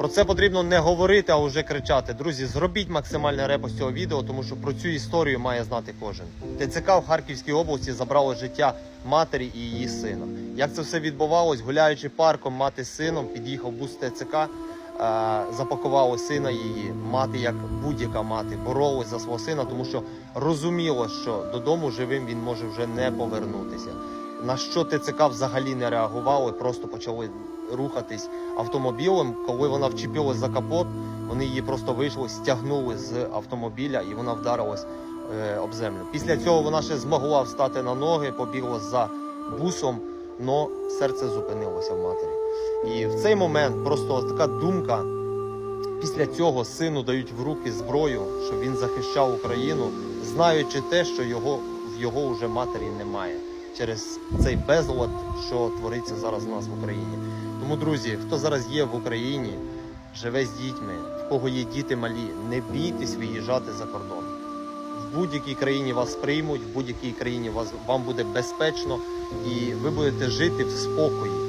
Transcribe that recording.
Про це потрібно не говорити, а вже кричати. Друзі, зробіть максимальний репост цього відео, тому що про цю історію має знати кожен. ТЦК в Харківській області забрало життя матері і її сина. Як це все відбувалось? Гуляючи парком, мати з сином, під'їхав бус ТЦК, е, запакувало сина її. Мати, як будь-яка мати, боролась за свого сина, тому що розуміло, що додому живим він може вже не повернутися. На що ТЦК взагалі не реагували, просто почали рухатись автомобілем. Коли вона вчепилась за капот, вони її просто вийшли, стягнули з автомобіля і вона вдарилась е, об землю. Після цього вона ще змогла встати на ноги, побігла за бусом, але серце зупинилося в матері. І в цей момент просто така думка. Після цього сину дають в руки зброю, щоб він захищав Україну, знаючи те, що його в його вже матері немає через цей безлад, що твориться зараз у нас в Україні. Тому, друзі, хто зараз є в Україні, живе з дітьми, в кого є діти малі, не бійтесь виїжджати за кордон. В будь-якій країні вас приймуть, в будь-якій країні вас вам буде безпечно, і ви будете жити в спокої.